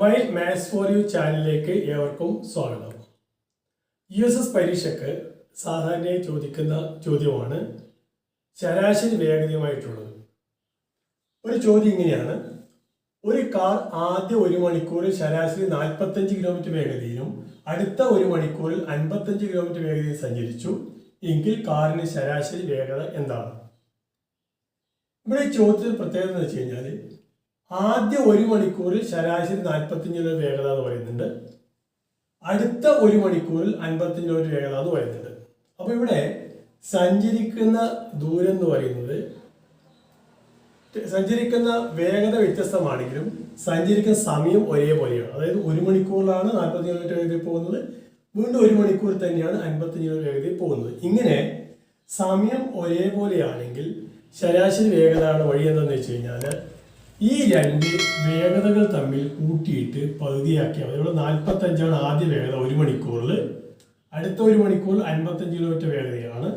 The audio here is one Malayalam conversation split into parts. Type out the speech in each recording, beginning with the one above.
മൈ മാത്സ് ഫോർ യു ചാനലിലേക്ക് ഏവർക്കും സ്വാഗതം. യു എസ് എസ് പരീക്ഷയ്ക്ക് സാധാരണയായി ചോദിക്കുന്ന ചോദ്യമാണ് ശരാശരി വേഗതയുമായിട്ടുള്ളത്. ഒരു ചോദ്യം ഇങ്ങനെയാണ്. ഒരു കാർ ആദ്യ ഒരു മണിക്കൂറിൽ ശരാശരി നാൽപ്പത്തഞ്ച് കിലോമീറ്റർ വേഗതയിലും അടുത്ത ഒരു മണിക്കൂറിൽ അൻപത്തഞ്ച് കിലോമീറ്റർ വേഗതയിൽ സഞ്ചരിച്ചു. എങ്കിൽ കാറിന് ശരാശരി വേഗത എന്താണ്? ഇവിടെ ഈ ചോദ്യത്തിന് പ്രത്യേകത എന്ന് വെച്ച് കഴിഞ്ഞാൽ ആദ്യ ഒരു മണിക്കൂറിൽ ശരാശരി നാൽപ്പത്തിയഞ്ച് കിലോമീറ്റർ വേഗത എന്ന് പറയുന്നുണ്ട്. അടുത്ത ഒരു മണിക്കൂറിൽ അൻപത്തിയഞ്ച് കിലോമീറ്റർ വേഗത എന്ന് പറയുന്നുണ്ട്. അപ്പോൾ ഇവിടെ സഞ്ചരിക്കുന്ന ദൂരം എന്ന് പറയുന്നത് സഞ്ചരിക്കുന്ന വേഗത വ്യത്യസ്തമാണെങ്കിലും സഞ്ചരിക്കുന്ന സമയം ഒരേപോലെയാണ്. അതായത് ഒരു മണിക്കൂറിലാണ് നാൽപ്പത്തി കിലോമീറ്റർ വേഗതയിൽ പോകുന്നത്. വീണ്ടും ഒരു മണിക്കൂർ തന്നെയാണ് അൻപത്തഞ്ച് കിലോമീറ്റർ വേഗതയിൽ പോകുന്നത്. ഇങ്ങനെ സമയം ഒരേപോലെയാണെങ്കിൽ ശരാശരി വേഗതയാണ് വഴി എന്താണെന്ന് വെച്ച് കഴിഞ്ഞാൽ ഈ രണ്ട് വേഗതകൾ തമ്മിൽ കൂട്ടിയിട്ട് പകുതിയാക്കിയാൽ മതി. ഇവിടെ നാൽപ്പത്തഞ്ചാണ് ആദ്യ വേഗത ഒരു മണിക്കൂറിൽ അടുത്ത ഒരു മണിക്കൂറിൽ അൻപത്തഞ്ച് കിലോമീറ്റർ വേഗതയാണ്.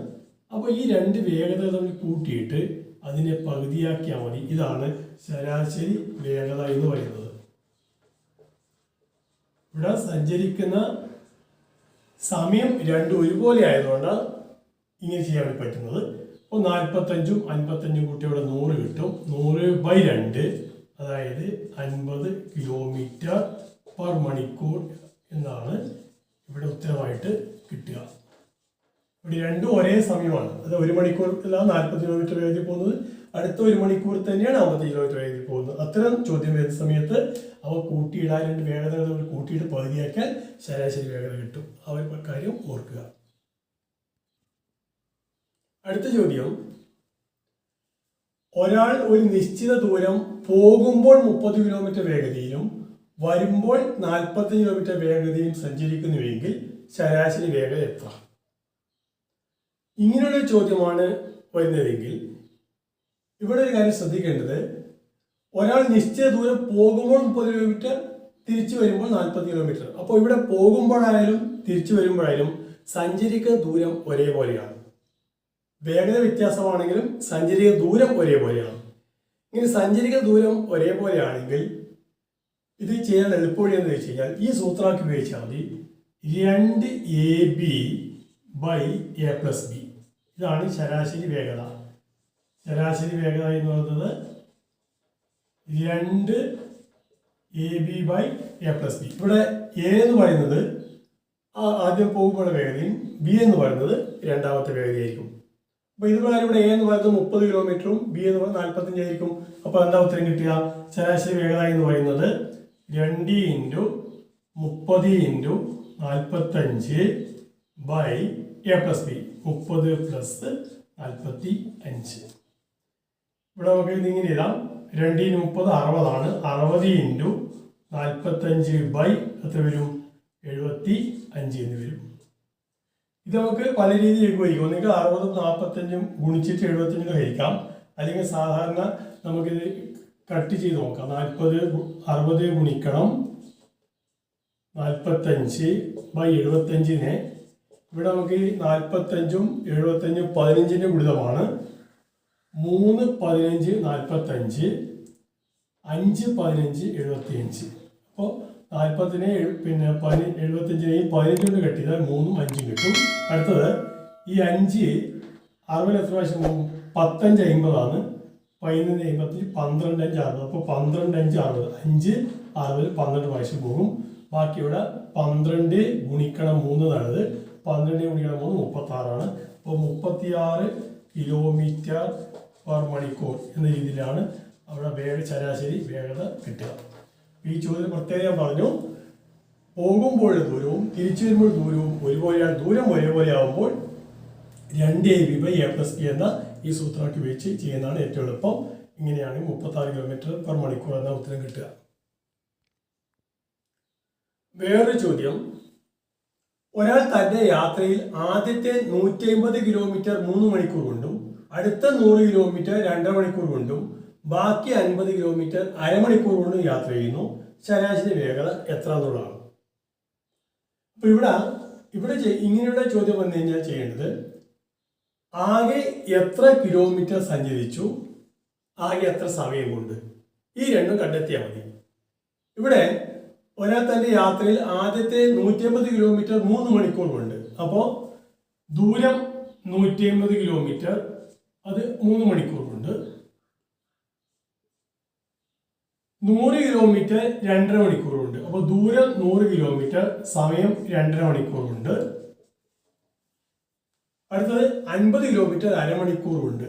അപ്പോൾ ഈ രണ്ട് വേഗതകൾ തമ്മിൽ കൂട്ടിയിട്ട് അതിനെ പകുതിയാക്കിയാൽ മതി. ഇതാണ് ശരാശരി വേഗത എന്ന് പറയുന്നത്. ഇവിടെ സഞ്ചരിക്കുന്ന സമയം രണ്ടും ഒരുപോലെ ആയതുകൊണ്ട് ഇങ്ങനെ ചെയ്യാൻ പറ്റുന്നത്. അപ്പോൾ നാൽപ്പത്തഞ്ചും അൻപത്തഞ്ചും കൂട്ടി ഇവിടെ നൂറ് കിട്ടും. നൂറ് ബൈ രണ്ട് അതായത് അൻപത് കിലോമീറ്റർ പെർ മണിക്കൂർ എന്നാണ് ഇവിടെ ഉത്തരമായിട്ട് കിട്ടുക. ഇവിടെ രണ്ടും ഒരേ സമയമാണ്. അത് ഒരു മണിക്കൂറിൽ നാൽപ്പത് കിലോമീറ്റർ വേഗത്തിൽ പോകുന്നത്. അടുത്ത ഒരു മണിക്കൂർ തന്നെയാണ് അമ്പത് കിലോമീറ്റർ വേഗത്തിൽ പോകുന്നത്. അത്തരം ചോദ്യം വരുന്ന സമയത്ത് അവ കൂട്ടിയിടാൻ രണ്ട് വേഗതകൾ കൂട്ടിയിട്ട് പകുതിയാക്കാൻ ശരാശരി വേഗത കിട്ടും. ആ ഒരു കാര്യം ഓർക്കുക. അടുത്ത ചോദ്യം. ഒരാൾ ഒരു നിശ്ചിത ദൂരം പോകുമ്പോൾ മുപ്പത് കിലോമീറ്റർ വേഗതയിലും വരുമ്പോൾ നാൽപ്പത്തി കിലോമീറ്റർ വേഗതയിലും സഞ്ചരിക്കുന്നുവെങ്കിൽ ശരാശരി വേഗത എത്ര? ഇങ്ങനെയുള്ള ചോദ്യമാണ് വരുന്നതെങ്കിൽ ഇവിടെ ഒരു കാര്യം ശ്രദ്ധിക്കേണ്ടത്. ഒരാൾ നിശ്ചിത ദൂരം പോകുമ്പോൾ മുപ്പത് കിലോമീറ്റർ തിരിച്ചു വരുമ്പോൾ നാൽപ്പത് കിലോമീറ്റർ അപ്പോൾ ഇവിടെ പോകുമ്പോഴായാലും തിരിച്ചു വരുമ്പോഴായാലും സഞ്ചരിക്കുന്ന ദൂരം ഒരേപോലെയാണ്. വേഗത വ്യത്യാസമാണെങ്കിലും സഞ്ചരിക്കുന്ന ദൂരം ഒരേപോലെയാണ്. ഇങ്ങനെ സഞ്ചരിക്കുന്ന ദൂരം ഒരേപോലെയാണെങ്കിൽ ഇത് ചെയ്യാൻ എളുപ്പവഴി എന്ന് വെച്ച് കഴിഞ്ഞാൽ ഈ സൂത്രമാക്കി ഉപയോഗിച്ചാൽ മതി. രണ്ട് A B by A plus B ഇതാണ് ശരാശരി വേഗത. ശരാശരി വേഗത എന്ന് പറയുന്നത് രണ്ട് A B by A plus B ഇവിടെ എ എന്ന് പറയുന്നത് ആദ്യം പോകുമ്പോഴുള്ള വേഗതയും ബി എന്ന് പറയുന്നത് രണ്ടാമത്തെ വേഗതയായിരിക്കും. അപ്പോൾ ഇത് പ്രകാരം ഇവിടെ എ എന്ന് പറയുന്നത് മുപ്പത് കിലോമീറ്ററും ബി എന്ന് പറയുന്നത് നാൽപ്പത്തഞ്ച് ആയിരിക്കും. അപ്പോൾ എന്താ ഉത്തരം കിട്ടുക? ശരാശരി വേഗത എന്ന് പറയുന്നത് രണ്ട് ഇന്റു മുപ്പത് ഇന്റു നാൽപ്പത്തഞ്ച് ബൈ എ പ്ലസ് ബി മുപ്പത് പ്ലസ് നാൽപ്പത്തി അഞ്ച് ഇവിടെ നമുക്ക് ഇത് ഇങ്ങനെ ഇടാം ഇന്റു മുപ്പത് അറുപതാണ്. അറുപത് ഇന്റു നാൽപ്പത്തഞ്ച് ബൈ എത്ര വരും? എഴുപത്തി അഞ്ച് എന്ന് വരും. ഇത് നമുക്ക് പല രീതിയിൽ ഉപയോഗിക്കാം. ഒന്നുകിൽ അറുപതും നാൽപ്പത്തഞ്ചും ഗുണിച്ചിട്ട് എഴുപത്തഞ്ചും കഴിക്കാം അല്ലെങ്കിൽ സാധാരണ നമുക്കിത് കട്ട് ചെയ്ത് നോക്കാം. നാൽപ്പത് അറുപത് ഗുണിക്കണം. നാൽപ്പത്തഞ്ച് ബൈ എഴുപത്തഞ്ചിനെ ഇവിടെ നമുക്ക് നാൽപ്പത്തഞ്ചും എഴുപത്തഞ്ചും പതിനഞ്ചിന്റെ ഗുണിതമാണ്. മൂന്ന് പതിനഞ്ച് നാൽപ്പത്തഞ്ച് അഞ്ച് പതിനഞ്ച് എഴുപത്തിയഞ്ച്. അപ്പോൾ നാൽപ്പതിനെ എഴു- പിന്നെ പതി എഴുപത്തഞ്ചിനെയും പതിനഞ്ചുകൊണ്ട് കെട്ടിയാൽ മൂന്നും അഞ്ചും കിട്ടും. അടുത്തത് ഈ അഞ്ച് അറുപത് എത്ര പ്രാവശ്യം പോകും? പത്തഞ്ച് അമ്പതാണ് പതിനൊന്ന് അമ്പത്തഞ്ച് പന്ത്രണ്ട് അഞ്ച് അറുപത്. അപ്പോൾ പന്ത്രണ്ട് അഞ്ച് അറുപത്. അഞ്ച് അറുപത് പന്ത്രണ്ട് പ്രാവശ്യം പോകും. ബാക്കി ഇവിടെ പന്ത്രണ്ട് ഗുണിക്കണം മൂന്ന് നല്ലത് പന്ത്രണ്ട് ഗുണിക്കണം മൂന്ന് മുപ്പത്താറാണ്. അപ്പോൾ മുപ്പത്തിയാറ് കിലോമീറ്റർ പെർ മണിക്കൂർ എന്ന രീതിയിലാണ് അവിടെ വേഗ ശരാശരി വേഗത കിട്ടുക. ഈ ചോദ്യം പ്രത്യേകം ഞാൻ പറഞ്ഞു. പോകുമ്പോൾ ദൂരവും തിരിച്ചു വരുമ്പോൾ ദൂരവും ഒരുപോലെയാണ് ദൂരം ഒരേപോലെ ആകുമ്പോൾ രണ്ട് A B by A plus B എന്ന ഈ സൂത്രമാക്കി ഉപയോഗിച്ച് ചെയ്യുന്നതാണ് ഏറ്റവും എളുപ്പം. ഇങ്ങനെയാണ് മുപ്പത്താറ് കിലോമീറ്റർ പെർ മണിക്കൂർ എന്ന ഉത്തരം കിട്ടുക. വേറൊരു ചോദ്യം. ഒരാൾ തന്റെ യാത്രയിൽ ആദ്യത്തെ നൂറ്റി അമ്പത് കിലോമീറ്റർ മൂന്ന് മണിക്കൂർ കൊണ്ടും അടുത്ത നൂറ് കിലോമീറ്റർ രണ്ടര മണിക്കൂർ കൊണ്ടും ബാക്കി അൻപത് കിലോമീറ്റർ അരമണിക്കൂർ കൊണ്ട് യാത്ര ചെയ്യുന്നു. ശരാശരി വേഗത എത്ര എന്നുള്ളതാണ് അപ്പൊ ഇവിടെ ഇവിടെ ഇങ്ങനെയുള്ള ചോദ്യം വന്നു കഴിഞ്ഞാൽ ചെയ്യേണ്ടത് ആകെ എത്ര കിലോമീറ്റർ സഞ്ചരിച്ചു? ആകെ എത്ര സമയം കൊണ്ട് ഈ രണ്ടും കണ്ടെത്തിയാൽ മതി. ഇവിടെ ഒരാൾ തന്റെ യാത്രയിൽ ആദ്യത്തെ നൂറ്റി അമ്പത് കിലോമീറ്റർ മൂന്ന് മണിക്കൂർ കൊണ്ട് അപ്പോൾ ദൂരം നൂറ്റി അമ്പത് കിലോമീറ്റർ അത് മൂന്ന് മണിക്കൂർ കൊണ്ട് നൂറ് കിലോമീറ്റർ രണ്ടര മണിക്കൂറുണ്ട്. അപ്പൊ ദൂരം നൂറ് കിലോമീറ്റർ സമയം രണ്ടര മണിക്കൂറുണ്ട്. അടുത്തത് അൻപത് കിലോമീറ്റർ അരമണിക്കൂറുണ്ട്.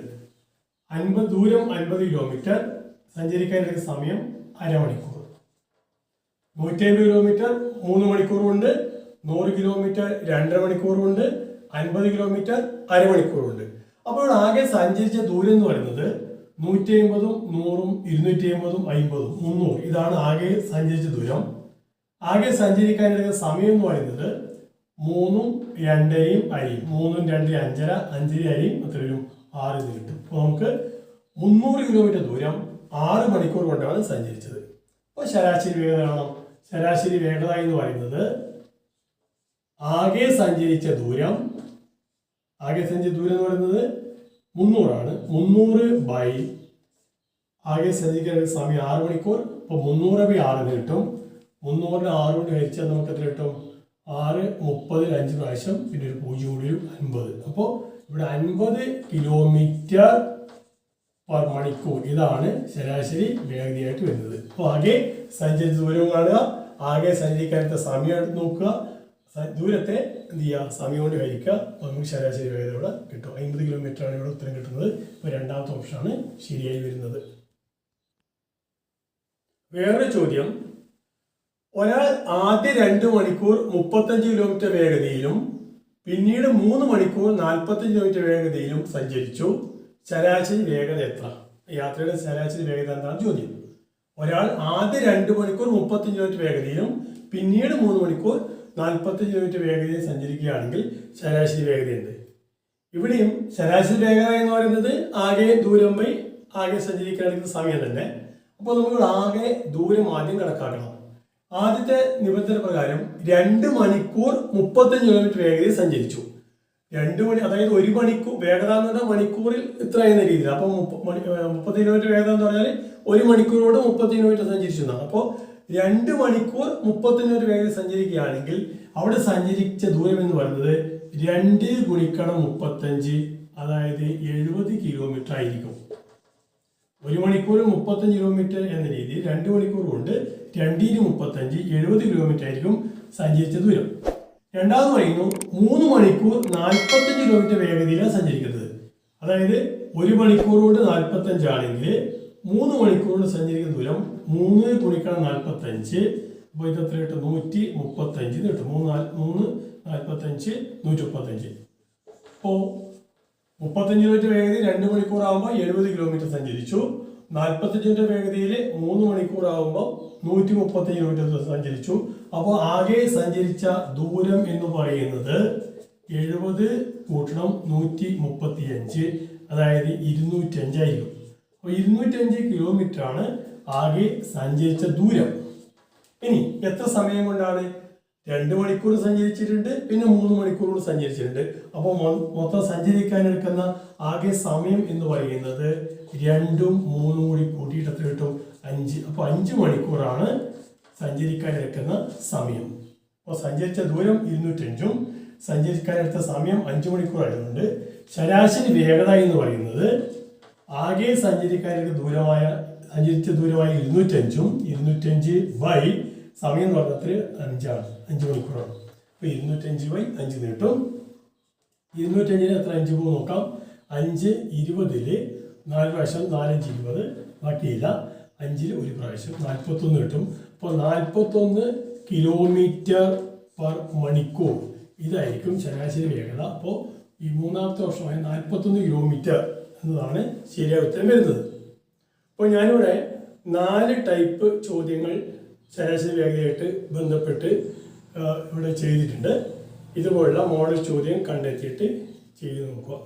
അൻപത് ദൂരം അൻപത് കിലോമീറ്റർ സഞ്ചരിക്കാനുള്ള സമയം അരമണിക്കൂർ. നൂറ്റി അൻപത് കിലോമീറ്റർ മൂന്ന് മണിക്കൂറുണ്ട്. നൂറ് കിലോമീറ്റർ രണ്ടര മണിക്കൂറുണ്ട്. അൻപത് കിലോമീറ്റർ അരമണിക്കൂറുണ്ട്. അപ്പോൾ ആകെ സഞ്ചരിച്ച ദൂരം എന്ന് പറയുന്നത് നൂറ്റി അമ്പതും നൂറും ഇരുന്നൂറ്റി അമ്പതും അമ്പതും മുന്നൂറ്. ഇതാണ് ആകെ സഞ്ചരിച്ച ദൂരം. ആകെ സഞ്ചരിക്കാൻ എടുക്കുന്ന സമയം എന്ന് പറയുന്നത് മൂന്നും രണ്ടരയും അരിയും. മൂന്നും രണ്ട് അഞ്ചര അഞ്ചര അരിയും എത്ര വരും ആറ് നീട്ടും അപ്പോൾ നമുക്ക് മുന്നൂറ് കിലോമീറ്റർ ദൂരം ആറ് മണിക്കൂർ കൊണ്ടാണ് സഞ്ചരിച്ചത്. അപ്പോൾ ശരാശരി വേഗത കാണാം ശരാശരി വേഗത എന്ന് പറയുന്നത് ആകെ സഞ്ചരിച്ച ദൂരം ആകെ സഞ്ചരിച്ച ദൂരം എന്ന് പറയുന്നത് മുന്നൂറാണ്. മുന്നൂറ് ബൈ ആകെ സജ്ജീകരണ സമയം ആറ് മണിക്കൂർ. അപ്പോൾ മുന്നൂറ് ബൈ ആറിന് കിട്ടും. മുന്നൂറിന് ആറ് മണി ഹരിച്ചാൽ നമുക്ക് എത്ര കിട്ടും? ആറ് മുപ്പതിൽ അഞ്ച് പ്രാവശ്യം. പിന്നെ ഒരു പൂജ്യം കൂടി അൻപത്. അപ്പോൾ ഇവിടെ അൻപത് കിലോമീറ്റർ പെർ മണിക്കൂർ ഇതാണ് ശരാശരി വേഗതയായിട്ട് വരുന്നത്. അപ്പോൾ ആകെ സഞ്ചരിച്ച ദൂരവും കാണുക. ആകെ സഞ്ചരിക്കാനത്തെ സമയം നോക്കുക. ദൂരത്തെ എന്ത് ചെയ്യുക? സമയം കൊണ്ട് ഹരിക്കുക. നമുക്ക് ശരാശരി വേഗത ഇവിടെ കിട്ടും. അമ്പത് ആണ് ഇവിടെ ഉത്തരം കിട്ടുന്നത്. അപ്പോൾ രണ്ടാമത്തെ ഓപ്ഷനാണ് ശരിയായി വരുന്നത്. വേറൊരു ചോദ്യം. ഒരാൾ ആദ്യ രണ്ട് മണിക്കൂർ മുപ്പത്തഞ്ച് കിലോമീറ്റർ വേഗതയിലും പിന്നീട് മൂന്ന് മണിക്കൂർ നാൽപ്പത്തഞ്ച് കിലോമീറ്റർ വേഗതയിലും സഞ്ചരിച്ചു. ശരാശരി വേഗത എത്ര? യാത്രയുടെ ശരാശരി വേഗത എന്താണ് ചോദ്യം. ഒരാൾ ആദ്യ രണ്ട് മണിക്കൂർ മുപ്പത്തഞ്ച് കിലോമീറ്റർ വേഗതയിലും പിന്നീട് മൂന്ന് മണിക്കൂർ നാൽപ്പത്തഞ്ച് കിലോമീറ്റർ വേഗതയിൽ സഞ്ചരിക്കുകയാണെങ്കിൽ ശരാശരി വേഗതയുണ്ട്. ഇവിടെയും ശരാശരി വേഗത എന്ന് പറയുന്നത് ആകെ ദൂരം പോയി ആകെ സഞ്ചരിക്കാനുള്ള സമയം തന്നെ. അപ്പോൾ നമ്മൾ ആകെ ദൂരം ആദ്യം കണക്കാക്കണം. ആദ്യത്തെ നിബന്ധന പ്രകാരം രണ്ട് മണിക്കൂർ മുപ്പത്തഞ്ച് കിലോമീറ്റർ വേഗതയിൽ സഞ്ചരിച്ചു. രണ്ട് മണി അതായത് ഒരു മണിക്കൂർ വേഗത എന്ന് പറഞ്ഞാൽ മണിക്കൂറിൽ ഇത്ര എന്ന രീതിയിൽ അപ്പോൾ മുപ്പത്തി കിലോമീറ്റർ വേഗത എന്ന് പറഞ്ഞാൽ ഒരു മണിക്കൂറോട് മുപ്പത്തി കിലോമീറ്റർ സഞ്ചരിച്ചു എന്നാണ്. അപ്പോൾ രണ്ട് മണിക്കൂർ മുപ്പത്തിനൊരു വേഗത സഞ്ചരിക്കുകയാണെങ്കിൽ അവിടെ സഞ്ചരിച്ച ദൂരം എന്ന് പറയുന്നത് രണ്ട് ഗുണിക്കണം മുപ്പത്തഞ്ച് അതായത് എഴുപത് കിലോമീറ്റർ ആയിരിക്കും. ഒരു മണിക്കൂർ മുപ്പത്തഞ്ച് കിലോമീറ്റർ എന്ന രീതിയിൽ രണ്ട് മണിക്കൂർ കൊണ്ട് രണ്ടിന് മുപ്പത്തഞ്ച് എഴുപത് കിലോമീറ്റർ ആയിരിക്കും സഞ്ചരിച്ച ദൂരം. രണ്ടാമത് പറയുന്നു മൂന്ന് മണിക്കൂർ നാൽപ്പത്തഞ്ച് കിലോമീറ്റർ വേഗതയിലാണ് സഞ്ചരിക്കുന്നത്. അതായത് ഒരു മണിക്കൂർ കൊണ്ട് നാൽപ്പത്തഞ്ച് ആണെങ്കിൽ മൂന്ന് മണിക്കൂറിന് സഞ്ചരിക്കുന്ന ദൂരം മൂന്ന് ഗുണിക്കണം നാൽപ്പത്തഞ്ച് അപ്പോൾ ഇത് എത്ര കിട്ടും? നൂറ്റി മുപ്പത്തഞ്ച് എന്ന് കിട്ടും. മൂന്ന് മൂന്ന് നാൽപ്പത്തഞ്ച് നൂറ്റി മുപ്പത്തഞ്ച് അപ്പോൾ മുപ്പത്തഞ്ച് കിലോമീറ്റർ വേഗതയിൽ രണ്ട് മണിക്കൂർ ആകുമ്പോൾ എഴുപത് കിലോമീറ്റർ സഞ്ചരിച്ചു. നാൽപ്പത്തഞ്ചിന്റെ വേഗതയിൽ മൂന്ന് മണിക്കൂർ ആകുമ്പോൾ നൂറ്റി മുപ്പത്തഞ്ച് കിലോമീറ്റർ സഞ്ചരിച്ചു. അപ്പോൾ ആകെ സഞ്ചരിച്ച ദൂരം എന്ന് പറയുന്നത് എഴുപത് കൂട്ടണം നൂറ്റി മുപ്പത്തി അഞ്ച് അതായത് ഇരുന്നൂറ്റഞ്ചായിരിക്കും അപ്പോൾ ഇരുന്നൂറ്റഞ്ച് കിലോമീറ്റർ ആണ് ആകെ സഞ്ചരിച്ച ദൂരം. ഇനി എത്ര സമയം കൊണ്ടാണ്? രണ്ട് മണിക്കൂർ സഞ്ചരിച്ചിട്ടുണ്ട് പിന്നെ മൂന്ന് മണിക്കൂർ കൂടി സഞ്ചരിച്ചിട്ടുണ്ട്. അപ്പോൾ മൊത്തം സഞ്ചരിക്കാൻ എടുക്കുന്ന ആകെ സമയം എന്ന് പറയുന്നത് രണ്ടും മൂന്നും കൂടി കൂട്ടിയിട്ട് എത്ര കിട്ടും? അഞ്ച്. അപ്പോൾ അഞ്ച് മണിക്കൂറാണ് സഞ്ചരിക്കാൻ എടുക്കുന്ന സമയം. അപ്പോൾ സഞ്ചരിച്ച ദൂരം ഇരുന്നൂറ്റഞ്ചും സഞ്ചരിക്കാൻ എടുത്ത സമയം അഞ്ച് മണിക്കൂർ ആയതുകൊണ്ട് ശരാശരി വേഗത എന്ന് പറയുന്നത് ആകെ സഞ്ചരിക്കാനുള്ള ദൂരമായ സഞ്ചരിച്ച ദൂരമായ ഇരുന്നൂറ്റഞ്ചും ഇരുന്നൂറ്റഞ്ച് ബൈ സമയം എന്ന് പറഞ്ഞത് അഞ്ചാണ് അഞ്ച് മണിക്കൂറാണ്. അപ്പോൾ ഇരുന്നൂറ്റഞ്ച് ബൈ അഞ്ച് നീട്ടും. ഇരുന്നൂറ്റഞ്ചിന് എത്ര അഞ്ച് പോകും നോക്കാം. അഞ്ച് ഇരുപതിൽ നാല് പ്രാവശ്യം നാലഞ്ച് ഇരുപത് ബാക്കിയില്ല. അഞ്ചിൽ ഒരു പ്രാവശ്യം നാൽപ്പത്തൊന്ന് കിട്ടും അപ്പോൾ നാൽപ്പത്തൊന്ന് കിലോമീറ്റർ പെർ മണിക്കൂർ. ഇതായിരിക്കും ശരാശരി വേഗത. അപ്പോൾ ഈ മൂന്നാമത്തെ വർഷമായ നാൽപ്പത്തൊന്ന് കിലോമീറ്റർ എന്നതാണ് ശരിയായ ഉത്തരം വരുന്നത്. അപ്പോൾ ഞാനിവിടെ നാല് ടൈപ്പ് ചോദ്യങ്ങൾ ശരാശരി വേഗതയായിട്ട് ബന്ധപ്പെട്ട് ഇവിടെ ചെയ്തിട്ടുണ്ട്. ഇതുപോലുള്ള മോഡൽ ചോദ്യം കണ്ടെത്തിയിട്ട് ചെയ്ത് നോക്കുക.